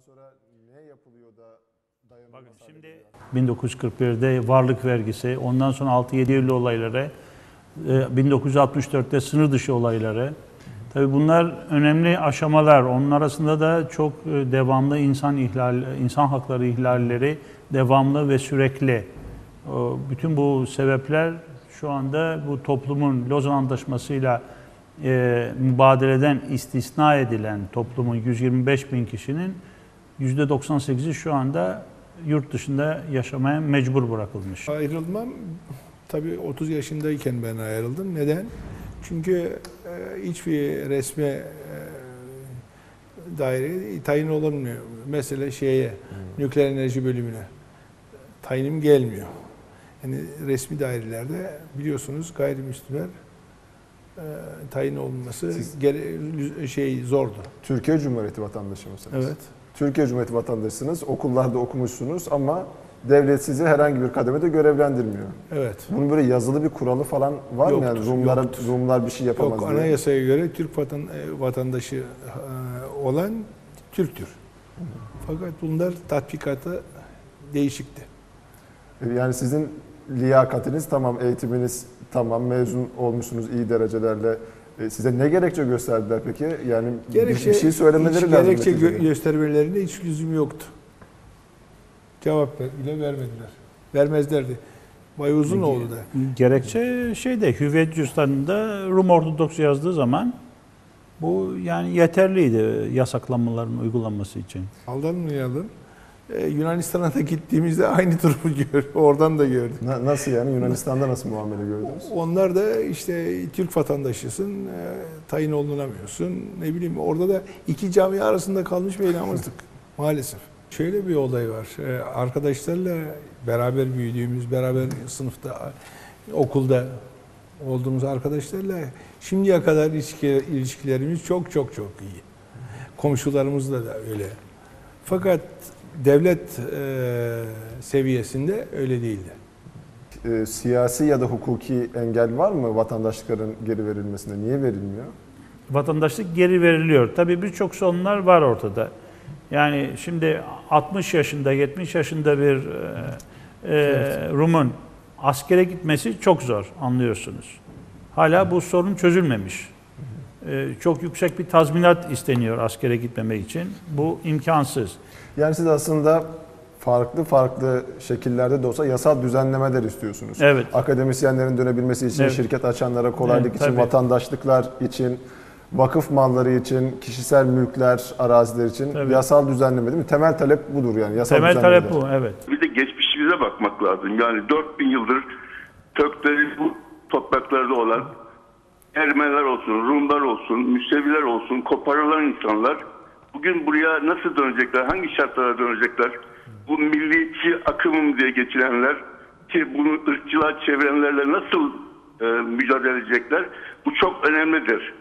sonra ne yapılıyor da Bakın şimdi geliyor? 1941'de varlık vergisi, ondan sonra 6-7 Eylül olayları, e, 1964'te sınır dışı olayları. Tabii bunlar önemli aşamalar. Onun arasında da çok e, devamlı insan ihlal, insan hakları ihlalleri devamlı ve sürekli. O, Bütün bu sebepler şu anda bu toplumun Lozan Antlaşması'yla e, mübadeleden istisna edilen toplumun 125 bin kişinin %98'i şu anda yurt dışında yaşamaya mecbur bırakılmış. Ayrılmam tabii 30 yaşındayken ben ayrıldım. Neden? Çünkü e, hiçbir resme e, daire tayin olunmuyor. Mesela şeye nükleer enerji bölümüne tayinim gelmiyor. Yani resmi dairelerde biliyorsunuz gayrimüslimler e, tayin olması Siz- gere- şey zordu. Türkiye Cumhuriyeti vatandaşı mısınız? Evet. Türkiye Cumhuriyeti vatandaşısınız, okullarda okumuşsunuz ama devlet sizi herhangi bir kademede görevlendirmiyor. Evet. Bunun böyle yazılı bir kuralı falan var mı yani Yoktur, Rumlara yoktur. Rumlar bir şey yapamaz Yok diye? anayasaya göre Türk vatan, e, vatandaşı e, olan Türktür. Fakat bunlar tatbikatı değişikti. Yani sizin liyakatiniz tamam, eğitiminiz tamam, mezun olmuşsunuz iyi derecelerle. E, Size ne gerekçe gösterdiler peki? Yani bir- Gerekçe, bir şey söylemeleri hiç lazım. Gerekçe gö- göstermelerinde hiç lüzum yoktu. Cevap bile vermediler. Vermezlerdi. Bay Uzunoğlu da. Gerekçe şeyde hüviyet cüzdanında Rum Ortodoks yazdığı zaman bu yani yeterliydi yasaklanmaların uygulanması için. Aldanmayalım. Ee, Yunanistan'a da gittiğimizde aynı durumu gör, oradan da gördük. Na- Nasıl yani? Yunanistan'da nasıl muamele gördünüz? Onlar da işte Türk vatandaşısın, e, tayin olunamıyorsun. Ne bileyim orada da iki cami arasında kalmış bir yalnızlık maalesef. Şöyle bir olay var. E, Arkadaşlarla beraber büyüdüğümüz, beraber sınıfta, okulda olduğumuz arkadaşlarla şimdiye kadar ilişki, ilişkilerimiz çok çok çok iyi. Komşularımızla da öyle. Fakat devlet e, seviyesinde öyle değildi. E, siyasi ya da hukuki engel var mı vatandaşlıkların geri verilmesine? Niye verilmiyor? Vatandaşlık geri veriliyor. Tabii birçok sorunlar var ortada. Yani şimdi 60 yaşında, 70 yaşında bir e, e, Rum'un askere gitmesi çok zor anlıyorsunuz. Hala bu sorun çözülmemiş. E, çok yüksek bir tazminat isteniyor askere gitmemek için. Bu imkansız. Yani siz aslında farklı farklı şekillerde de olsa yasal düzenlemeler istiyorsunuz. Evet. Akademisyenlerin dönebilmesi için, Evet. şirket açanlara kolaylık Evet, için, tabii. vatandaşlıklar için, vakıf malları için, kişisel mülkler, araziler için Tabii. yasal düzenleme değil mi? Temel talep budur yani. Yasal Temel talep bu, evet. Bir de geçmişimize bakmak lazım. Yani 4000 yıldır kökleri bu topraklarda olan Ermeniler olsun, Rumlar olsun, Müseviler olsun, koparılan insanlar bugün buraya nasıl dönecekler, hangi şartlara dönecekler? Bu milliyetçi akımım diye geçirenler ki bunu ırkçılığa çevirenlerle nasıl e, mücadele edecekler? Bu çok önemlidir.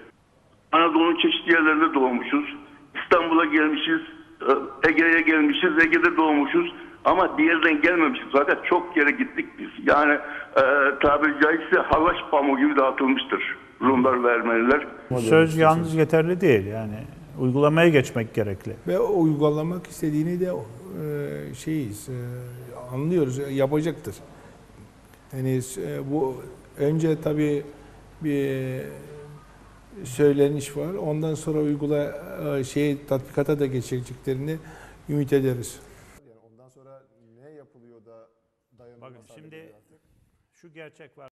Anadolu'nun çeşitli yerlerinde doğmuşuz. İstanbul'a gelmişiz, e, Ege'ye gelmişiz, Ege'de doğmuşuz. Ama bir yerden gelmemişiz. Fakat çok yere gittik biz. Yani e, tabiri caizse havaş pamuğu gibi dağıtılmıştır. Rumlar ve Ermeniler. Söz yalnız yeterli değil yani. Uygulamaya geçmek gerekli. Ve uygulamak istediğini de e, şeyiz, e, anlıyoruz, e, yapacaktır. Yani e, bu önce tabii bir söyleniş var. Ondan sonra uygula şey tatbikata da geçeceklerini ümit ederiz. Yani ondan sonra ne yapılıyor da dayanılmaz Bakın şimdi şu gerçek var.